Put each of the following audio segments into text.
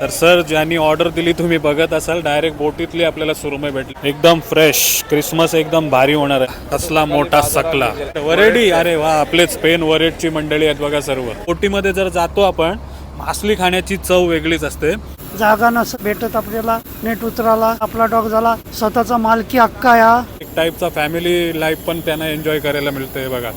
तर सर ज्यांनी ऑर्डर दिली तुम्ही बघत असाल डायरेक्ट बोटीतली आपल्याला सुरमई भेटली. एकदम फ्रेश क्रिसमस एकदम भारी होणार आहे. कसला मोठा सकला. वरेडी अरे वा आपलेच पेन वरेडची मंडळी आहेत बघा सर्व. बोटीमध्ये जर जातो आपण मासली खाण्याची चव वेगळीच असते. जागा नस भेटत आपल्याला नेट उतराला आपला डॉग झाला स्वतःचा मालकी हक्का या एक टाईपचा फॅमिली लाईफ पण त्यांना एन्जॉय करायला मिळतंय बघा.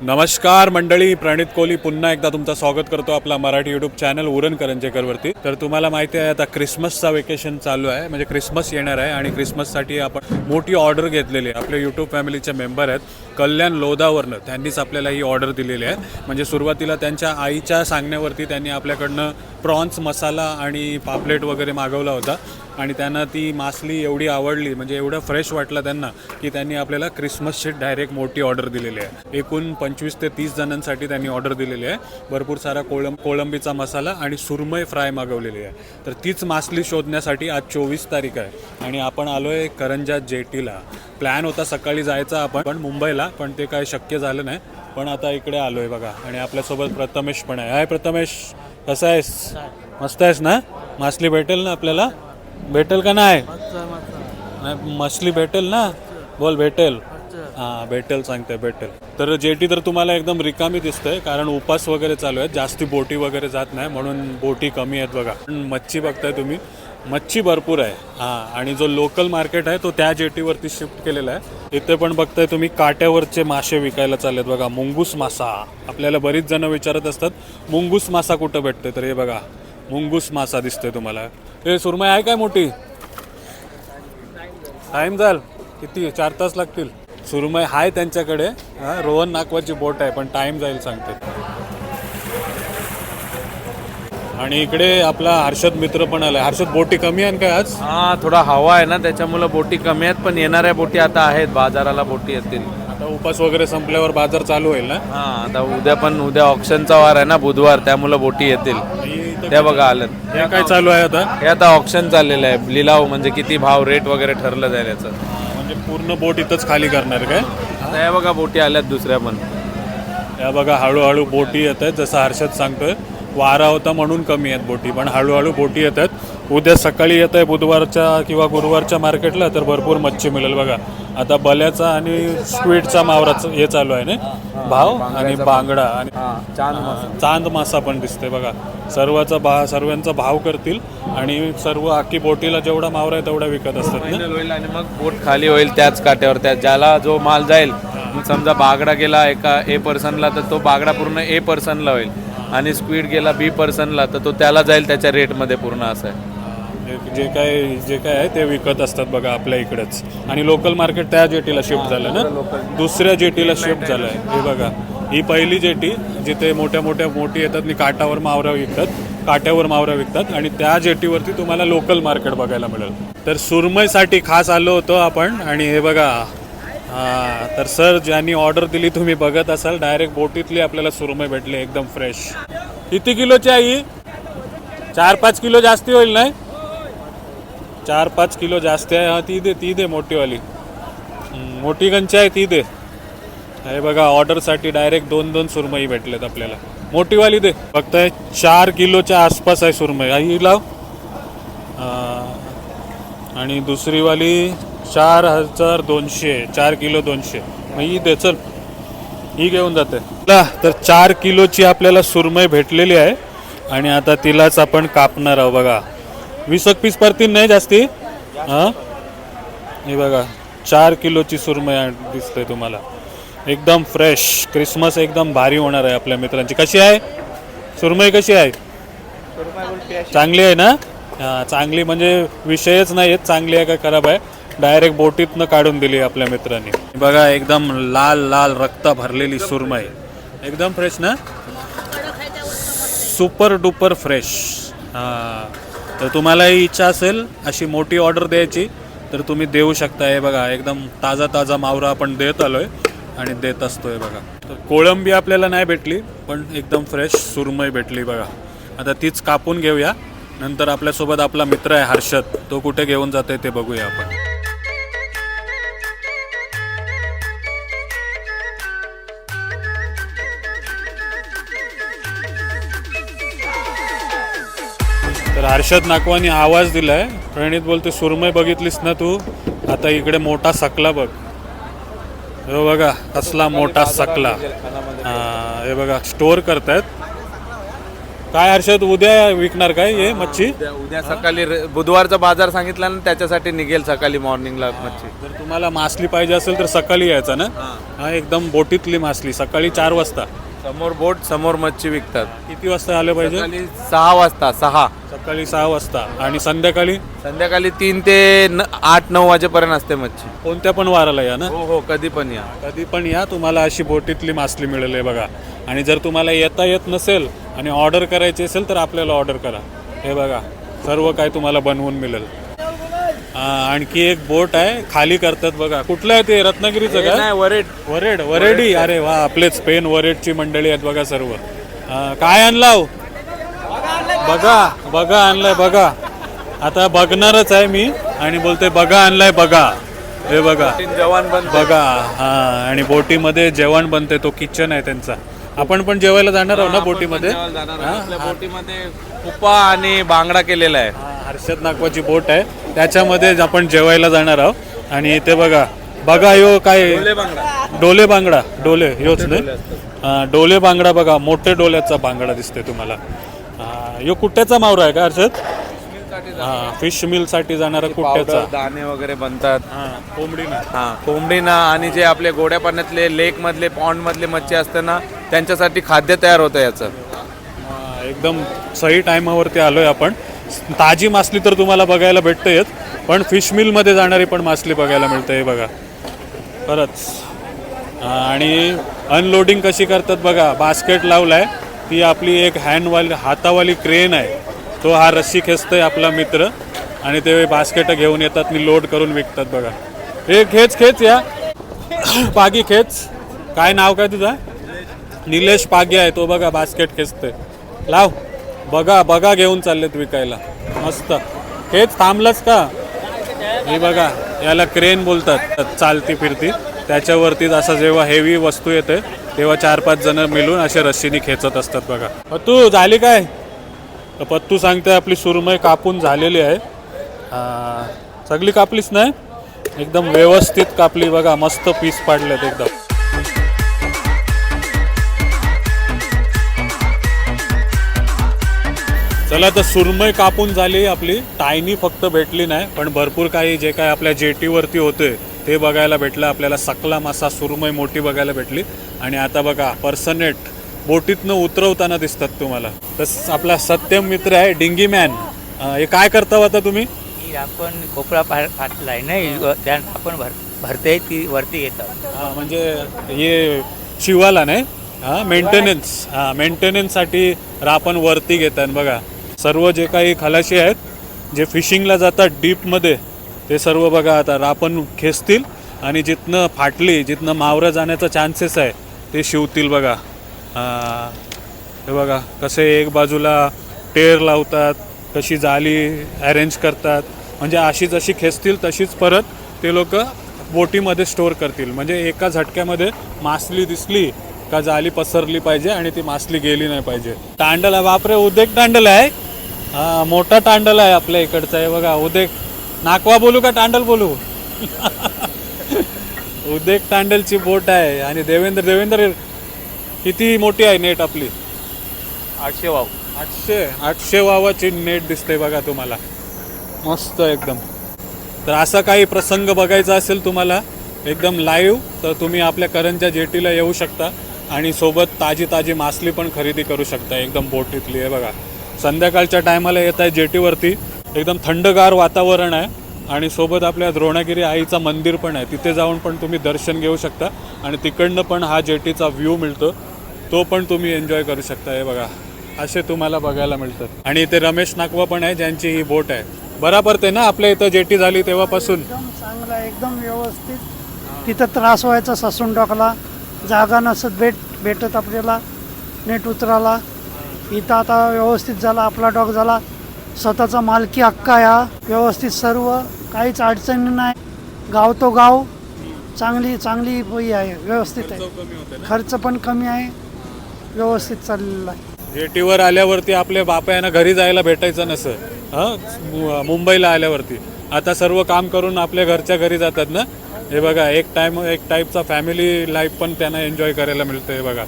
नमस्कार मंडळी प्रणित कोहली पुन्हा एकदा तुमचं स्वागत करतो आपला मराठी युट्यूब चॅनल उरण करंजेकरवरती. तर तुम्हाला माहिती आहे आता क्रिसमसचा वेकेशन चालू आहे म्हणजे क्रिसमस येणार आहे आणि क्रिसमससाठी आपण मोठी ऑर्डर घेतलेली आहे. आपल्या यूट्यूब फॅमिलीचे मेंबर आहेत. कल्याण लोधावरनं त्यांनीच आपल्याला ही ऑर्डर दिलेली आहे. म्हणजे सुरुवातीला त्यांच्या आईच्या सांगण्यावरती त्यांनी आपल्याकडनं प्रॉन्स मसाला आणि पापलेट वगैरे मागवला होता. आणि त्यांना ती मासली एवढी आवडली म्हणजे एवढं फ्रेश वाटलं त्यांना की त्यांनी आपल्याला क्रिसमसची डायरेक्ट मोठी ऑर्डर दिलेली आहे. एकूण पंचवीस ते तीस जणांसाठी त्यांनी ऑर्डर दिलेली आहे. भरपूर सारा कोळंब कोळंबीचा मसाला आणि सुरमई फ्राय मागवलेली आहे. तर तीच मासली शोधण्यासाठी आज चोवीस तारीख आहे. आणि आपण आलो आहे करंजा जेटीला. प्लॅन होता सकाळी जायचा आपण पण मुंबईला पण ते काय शक्य झालं नाही. पण आता इकडे आलो आहे बघा. आणि आपल्यासोबत प्रथमेश पण आहे. हाय प्रथमेश कसा आहेस? मस्त आहेस ना? मासली भेटेल ना आपल्याला? भेटेल का नाही? नाही, मछली भेटेल ना? बोल भेटेल. हा भेटेल सांगते भेटेल. तर जेटी तर तुम्हाला एकदम रिकामी दिसतंय कारण उपास वगैरे चालू आहेत. जास्ती बोटी वगैरे जात नाही म्हणून बोटी कमी आहेत बघा. मच्छी बघताय तुम्ही. मच्छी भरपूर आहे. हां आणि जो लोकल मार्केट आहे तो त्या जेटीवरती शिफ्ट केलेला आहे. इथे पण बघताय तुम्ही काट्यावरचे मासे विकायला चाललेत बघा. मुंगूस मासा. आपल्याला बरीच जण विचारत असतात मुंगूस मासा कुठं भेटतोय? तर हे बघा मुंगूस मासा दिसतोय तुम्हाला. हे सुरमई आहे काय मोठी? टाईम जाल किती? चार तास लागतील. सुरमई आहे त्यांच्याकडे. हा, रोहन नाकवाची बोट आहे पण टाईम जाईल सांगते. आणि इकडे आपला हर्षद मित्र पण आलाय. हर्षद बोटी कमी आहे काय आज? हा थोडा हवा आहे ना त्याच्यामुळे बोटी कमी आहेत पण येणाऱ्या बोटी आता आहेत बाजाराला बोटी येतील. आता उपास वगैरे संपल्यावर बाजार चालू होईल ना? हा आता उद्या पण उद्या ऑप्शनचा वार आहे ना बुधवार त्यामुळे बोटी येतील. त्या बघा आल्यात. हे काय चालू आहे आता? हे आता ऑप्शन चाललेलं आहे. लिलाव म्हणजे किती भाव रेट वगैरे ठरलं जाईल याचं. म्हणजे पूर्ण बोट इथंच खाली करणार काय? आता हे बघा बोटी आल्यात दुसऱ्या पण. या बघा हळूहळू बोटी येत आहेत जसं हर्षद सांगतोय. वारा होता म्हणून कमी आहेत बोटी. पण हळूहळू बोटी येत आहेत उद्या सकाळी येत आहे बुधवारच्या किंवा गुरुवारच्या मार्केटला तर भरपूर मच्छी मिळेल बघा. आता बल्याचा आणि स्क्वीडचा मावराचा हे चालू आहे ना? भाव आणि बांगडा आणि चांद मासा. पण दिसतोय बघा. सर्वाचा भा सर्वांचा भाव करतील आणि सर्व अख्खी बोटीला जेवढा मावरा आहे तेवढा विकत असतात आणि मग बोट खाली होईल त्याच काट्यावर. त्या ज्याला जो माल जाईल समजा बागडा गेला एका ए पर्सनला तर तो बागडा पूर्ण ए पर्सनला होईल. आणि स्पीड गेला बी पर्सनला तर तो त्याला जाईल त्याच्या रेटमध्ये पूर्ण असं आहे. जे- जे काय जे काय आहे ते विकत असतात बघा आपल्या इकडेच. आणि लोकल मार्केट त्या जेटीला शिफ्ट झालं ना? दुसऱ्या जेटीला शिफ्ट झालं आहे. हे बघा ही पहिली जेटी जिथे मोठ्या मोठ्या मोठी येतात आणि काटावर मावऱ्या विकतात काट्यावर मावऱ्या विकतात आणि त्या जेटीवरती तुम्हाला लोकल मार्केट बघायला मिळेल. तर सुरमईसाठी खास आलो होतो आपण आणि हे बघा हा तर सर ज्यांनी ऑर्डर दिली तुम्ही बघत असाल डायरेक्ट बोटीतली आपल्याला सुरमई भेटली एकदम फ्रेश किती किलोची आहे ही? चार पाच किलो जास्ती होईल नाही? चार पाच किलो जास्त आहे. हा ती दे ती दे मोठीवाली. मोठी गंची आहे ती दे. हे बघा ऑर्डरसाठी डायरेक्ट दोन दोन सुरमई भेटलेत आपल्याला. मोठीवाली दे. फक्त चार किलोच्या आसपास आहे सुरमई. आई लाव. आणि दुसरीवाली चार हजार दोनशे चार किलो दोनशे. मग ही दे चल. ही घेऊन जाते. तर चार किलोची आपल्याला सुरमई भेटलेली आहे. आणि आता तिलाच आपण कापणार आहोत. बघा वीस एक पीस परतीन नाही जास्ती? हां? हे बघा चार किलोची सुरमई आहे, दिसतंय तुम्हाला. एकदम फ्रेश क्रिसमस एकदम भारी होणार आहे आपल्या मित्रांची. कशी आहे? सुरमई कशी आहे? चांगली आहे ना? हां चांगली म्हणजे विषयच नाही आहेत चांगली आहे का खराब आहे? डायरेक्ट बोटीतनं काढून दिली आपल्या मित्रांनी. बघा एकदम लाल लाल रक्त भरलेली सुरमई. एकदम फ्रेश ना? सुपर डुपर फ्रेश हां. तर तुम्हालाही इच्छा असेल अशी मोठी ऑर्डर द्यायची तर तुम्ही देऊ शकता. हे बघा एकदम ताजा ताजा मावरा आपण देत आलोय आणि देत असतोय बघा. तर कोळंबी आपल्याला नाही भेटली पण एकदम फ्रेश सुरमई भेटली बघा. आता तीच कापून घेऊया. नंतर आपल्यासोबत आपला मित्र आहे हर्षद. तो कुठे घेऊन जातोय ते बघूया आपण. तर हर्षद नाकवानी आवाज दिलाय. प्रणित बोलते सुरमय बघितलीस ना तू? आता इकडे मोठा सकला बघ. हे बघा कसला मोठा सकला. हा हे बघा स्टोअर करतायत. काय हर्षद उद्या विकणार काय हे मच्छी? उद्या उद्या सकाळी र- बुधवारचा बाजार सांगितला ना त्याच्यासाठी निघेल सकाळी मॉर्निंगला मच्छी. जर तुम्हाला मासली पाहिजे असेल तर सकाळी यायचं ना? हा एकदम बोटीतली मासली सकाळी चार वाजता. समोर बोट समोर मच्छी विकतात. किती वाजता आलं पाहिजे? सकाळी सहा वाजता सहा. सकाळी सहा वाजता. आणि संध्याकाळी? संध्याकाळी तीन ते न- आठ नऊ वाजेपर्यंत असते मच्छी. कोणत्या पण वाराला या ना? हो हो कधी पण या. कधी पण या. तुम्हाला अशी बोटीतली मासली मिळेल हे बघा. आणि जर तुम्हाला येता येत नसेल आणि ऑर्डर करायची असेल तर आपल्याला ऑर्डर करा. हे बघा सर्व काय तुम्हाला बनवून मिळेल. आणखी एक बोट आहे खाली करतात बघा. कुठलं आहे ते? रत्नागिरीचं का? वरेट वरेड. वरेडी अरे वा आपलेच पेन वरेडची मंडळी आहेत बघा सर्व. काय आणला? बघा बघा आणलाय बघा. आता बघणारच आहे मी आणि बोलते बघा आणलाय बघा. हे बघा. जवान बन बघा हा आणि बोटीमध्ये जेवण बनते तो किचन आहे त्यांचा. आपण पण जेवायला जाणार आहोत ना बोटीमध्ये? बोटीमध्ये उपा आणि बांगडा केलेला आहे. हर्षद नागवाची बोट आहे. त्याच्यामध्ये आपण जेवायला जाणार आहोत. आणि इथे बघा बघा यो काय बांगडा. डोले बांगडा. डोले योच नाही. हा, डोले बांगडा बघा मोठे डोल्याचा बांगडा दिसते तुम्हाला. हा, यो कुट्ट्याचा मावरा आहे का हर्षद? हा फिश मिलसाठी जाणारा कुट्ट्याचा पावडर दाणे वगैरे बनतात. हा कोंबडी ना हा कोंबडीना आणि जे आपले गोड्या पाण्यातले लेक मधले पॉन्ड मधले मच्छी असते ना त्यांच्यासाठी खाद्य तयार होतं याचं. एकदम सही टायमावरती आलोय आपण. ताजी मासली तर तुम्हाला बघायला भेटते येत पण फिश मिलमध्ये जाणारी पण मासली बघायला मिळते हे बघा. खरंच. आणि अनलोडिंग कशी करतात बघा बास्केट लावलाय ती आपली एक हँडवाली हातावाली क्रेन आहे. तो हा रस्सी खेचतोय आपला मित्र आणि ते बास्केट घेऊन येतात आणि लोड करून विकतात बघा. हे खेच खेच या. पागी खेच. काय नाव काय तुझा? निलेश पागे आहे तो बघा बास्केट खेचतोय. लाव. बघा बघा घेऊन चाललेत विकायला. मस्त. हेच थांबलंच का? हे बघा याला क्रेन बोलतात. चालती फिरती. त्याच्यावरतीच असं जेव्हा हेवी वस्तू येते तेव्हा चार पाच जण मिळून असे रस्सीनी खेचत असतात बघा. पत्तू झाली काय? पत्तू सांगते आपली सुरमय कापून झालेली आहे. सगळी कापलीच नाही? एकदम व्यवस्थित कापली बघा मस्त पीस पाडलेत एकदम. चला तर सुरमई कापून झाली आपली. टायनी फक्त भेटली नाही पण भरपूर काही जे काय आपल्या जेटीवरती होते ते बघायला भेटलं. आपल्याला सकला मासा सुरमई मोठी बघायला भेटली. आणि आता बघा पर्सनेट बोटीतनं उतरवताना दिसतात तुम्हाला. तस आपला सत्यम मित्र आहे डिंगी मॅन. हे काय करता आता तुम्ही? आपण कोपरा फाटलाय नाही त्या आपण भर भरते ती वरती येतात. हा, म्हणजे हे शिवाला नाही? हा मेंटेनन्स हा मेंटेनन्ससाठी रापण वरती घेतात बघा. सर्व जे काही खलाशी आहेत जे फिशिंगला जातात डीपमध्ये ते सर्व बघा आता रापण खेचतील आणि जिथनं फाटली जिथनं मावरं जाण्याचा चान्सेस आहे ते शिवतील बघा. हे बघा कसे एक बाजूला टेर लावतात कशी जाली अरेंज करतात. म्हणजे अशी जशी खेचतील तशीच परत ते लोक बोटीमध्ये स्टोअर करतील. म्हणजे एका झटक्यामध्ये मासली दिसली का जाली पसरली पाहिजे आणि ती मासली गेली नाही पाहिजे. तांडल आहे बापरे उदेक तांडल आहे. हा मोठा तांडल आहे आपल्या इकडचा. आहे बघा उदेक नाकवा बोलू का तांडल बोलू? उदेक तांडलची बोट आहे आणि देवेंद्र देवेंद्र किती मोठी आहे नेट आपली? आठशे वाव. आठशे? आठशे वावाची नेट दिसते बघा तुम्हाला. मस्त एकदम. तर असा काही प्रसंग बघायचा असेल तुम्हाला एकदम लाईव्ह तर तुम्ही आपल्या करंजच्या जेटीला येऊ शकता आणि सोबत ताजी ताजी मासली पण खरेदी करू शकता. एकदम बोटीतली आहे बघा. संध्याकाळच्या टायमाला येत आहे जेटीवरती. एकदम थंडगार वातावरण आहे. आणि सोबत आपल्या द्रोणागिरी आईचं मंदिर पण आहे. तिथे जाऊन पण तुम्ही दर्शन घेऊ शकता. आणि तिकडनं पण हा जेटीचा व्ह्यू मिळतो. तो पण तुम्ही एन्जॉय करू शकता. हे बघा. असे तुम्हाला बघायला मिळतात. आणि इथे रमेश नाकवा पण आहे ज्यांची ही बोट आहे. बराबर ते ना? आपल्या इथं जेटी झाली तेव्हापासून. चांगला आहे, एकदम व्यवस्थित. तिथं त्रास व्हायचा ससून टाकला जागा नसत भेट भेटत आपल्याला. नेट उतराला. इथं आता व्यवस्थित झाला आपला डॉग झाला. स्वतःचा मालकी हक्क आहे हा. व्यवस्थित सर्व काहीच अडचणी नाही. गाव तो गाव. चांगली चांगली ही आहे व्यवस्थित आहे. खर्च पण कमी आहे. व्यवस्थित चाललेला आहे. जेटीवर आल्यावरती आपल्या बापायांना घरी जायला भेटायचं नसं. हां? मुंबईला आल्यावरती. आता सर्व काम करून आपल्या घरच्या घरी जातात ना? हे बघा एक टाइम एक टाईपचा फॅमिली लाईफ पण त्यांना एन्जॉय करायला मिळतं हे बघा.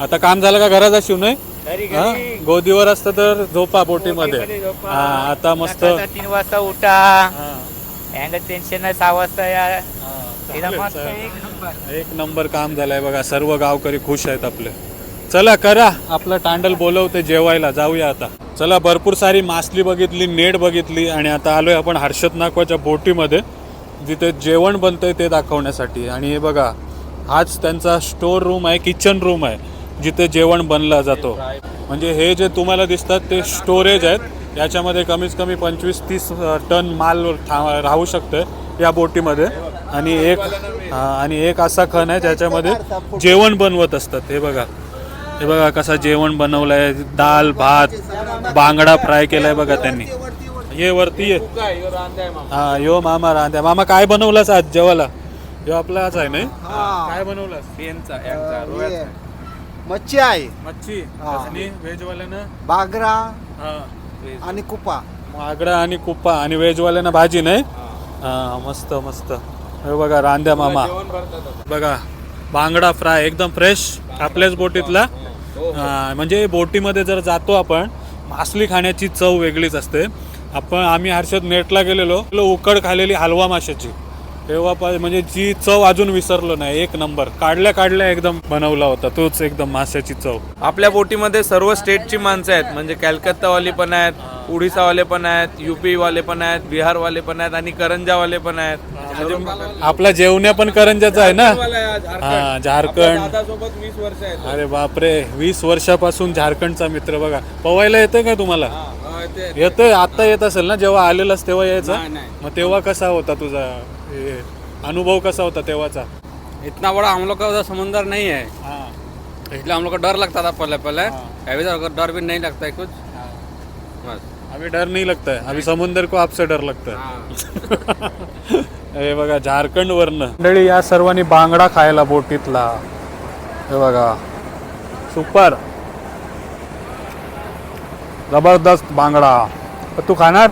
आता काम झालं का घरात शिव नाही? हा? गोदीवर असतं तर झोपा बोटीमध्ये. झोपा. हा आता मस्त. सकाळचा तीन वाजता उठा. हा, टेन्शन नाही सहा वाजता या. हा, मस्त. एक नंबर. एक नंबर काम झालंय बघा सर्व गावकरी खुश आहेत आपले. चला करा. आपलं तांडल बोलवते जेवायला जाऊया आता. चला भरपूर सारी मासली बघितली नेट बघितली आणि आता आलोय आपण हर्षद नाकवाच्या बोटीमध्ये जिथे जेवण बनतंय ते दाखवण्यासाठी. आणि हे बघा हाच त्यांचा स्टोर रूम आहे किचन रूम आहे. जिथे जेवण बनलं जातो. म्हणजे हे जे तुम्हाला दिसतात ते स्टोरेज आहेत. याच्यामध्ये कमीत कमी पंचवीस तीस टन माल था राहू शकतं या बोटीमध्ये. आणि एक आणि एक असा खण आहे ज्याच्यामध्ये जेवण बनवत असतात. हे बघा. हे बघा कसा जेवण बनवलंय. दाल भात बांगडा फ्राय केलाय बघा त्यांनी. ये वरती ये. हा यो मामा राहत्या मामा काय बनवलास आज जेवायला? यो आपला आज आहे नाही? काय बनवलास? मच्छी आहे. मच्छी हा. आणि व्हेजवाल्यानं? बागरा हा. आणि कुपा. मागडा आणि कुप्पा आणि व्हेजवाल्यांना भाजी नाही? हा. मस्त मस्त. हे बघा रांद्या मामा. बघा बांगडा फ्राय एकदम फ्रेश आपल्याच बोटीतला. हा, म्हणजे बोटीमध्ये जर जातो आपण मासली खाण्याची चव वेगळीच असते. आपण आम्ही हर्षद नेटला गेलेलो उकड खालेली हलवा माशाची. तेव्हा पा- म्हणजे जी चव अजून विसरलो नाही एक नंबर. काढल्या काढल्या एकदम बनवला होता तोच एकदम माशाची चव. आपल्या बोटीमध्ये सर्व स्टेटची माणसं आहेत म्हणजे कॅलकत्तावाली पण आहेत उडीसावाले पण आहेत युपी वाले पण आहेत बिहारवाले पण आहेत आणि करंजावाले पण आहेत. आपला जेवण्या पण करंजाचा आहे ना? हा झारखंड. सोबत वीस वर्ष आहेत. अरे बापरे वीस वर्षापासून झारखंडचा मित्र बघा. पवायला येतोय का तुम्हाला? येतोय आता येत असेल ना? जेव्हा आलेलास तेव्हा यायचा? मग तेव्हा कसा होता तुझा अनुभव कसा होता तेव्हाचा? इतना बड़ा हम लोग का उधर समुंदर नहीं है। हा। इसलिए हम लोग को डर लगता था पहले पहले। अभी तो डर भी नहीं लगता है कुछ बस। अभी डर नहीं लगता है। अभी समुंदर को आपसे डर लगता है। हे बघा झारखंड वरनं. मंडळी या सर्वांनी बांगडा खायला बोटीतला. हे बघा. सुपर. जबरदस्त बांगडा. तू खाणार?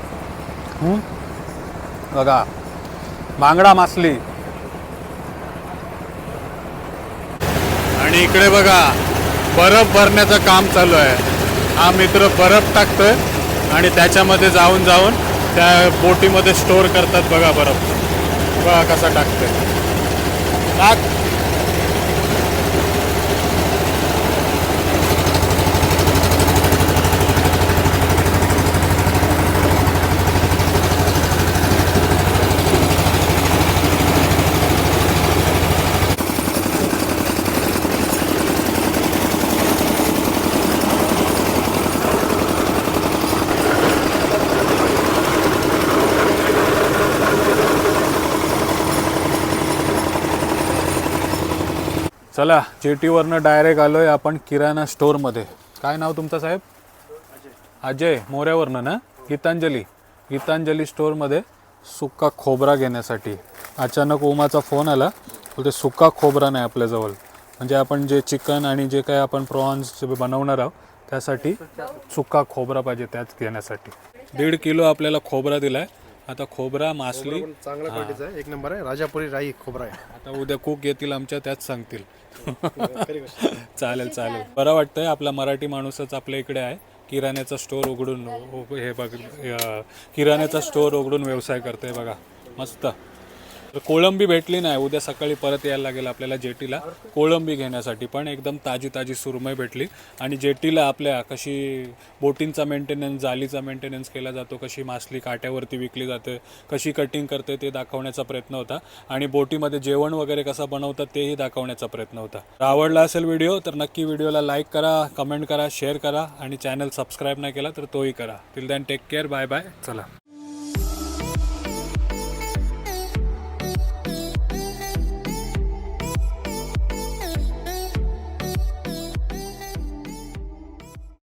हं? बघा. बांगडा मासली. आणि इकडे बघा बर्फ भरण्याचं काम चालू आहे. हा मित्र बर्फ टाकतोय आणि त्याच्यामध्ये जाऊन जाऊन त्या बोटीमध्ये स्टोअर करतात बघा बर्फ. बघा कसा टाकतोय. टाक. चला जेटीवरनं डायरेक्ट आलोय आपण किराणा स्टोअरमध्ये काय नाव तुमचं साहेब? अजय. मोऱ्यावरनं ना? गीतांजली. गीतांजली स्टोअरमध्ये सुक्का खोबरा घेण्यासाठी. अचानक उमाचा फोन आला. बोलते सुक्का खोबरा नाही आपल्याजवळ म्हणजे आपण जे चिकन आणि जे काही आपण प्रॉन्स बनवणार आहोत त्यासाठी सुक्का खोबरा पाहिजे त्याच घेण्यासाठी. दीड किलो आपल्याला खोबरा दिला आहे आता खोबरा मासली क्वालिटीचा आहे. एक नंबर आहे. राजापुरी राई खोबरा आहे. आता उद्या कुक येतील आमच्या त्याच सांगतील. चालेल चालेल. बरं वाटतंय आपला मराठी माणूसच आपल्या इकडे आहे. किराण्याचा स्टोअर उघडून हे बघ किराण्याचा स्टोअर उघडून व्यवसाय करतोय बघा. मस्त. तर कोळंबी भेटली नाही. उद्या सकाळी परत यायला लागेल आपल्याला जेटीला. कोळंबी घेण्यासाठी पण एकदम ताजी ताजी सुरमई भेटली. आणि जेटीला आपल्या कशी बोटींचा मेंटेनन्स जालीचा मेंटेनन्स केला जातो कशी मासली काट्यावरती विकली जाते कशी कटिंग करते ते दाखवण्याचा प्रयत्न होता. आणि बोटीमध्ये जेवण वगैरे कसं बनवतात तेही दाखवण्याचा प्रयत्न होता. तर आवडला असेल व्हिडिओ तर नक्की व्हिडिओला लाईक करा कमेंट करा शेअर करा आणि चॅनल सबस्क्राईब नाही केला तर तोही करा. Till then take care bye bye चला.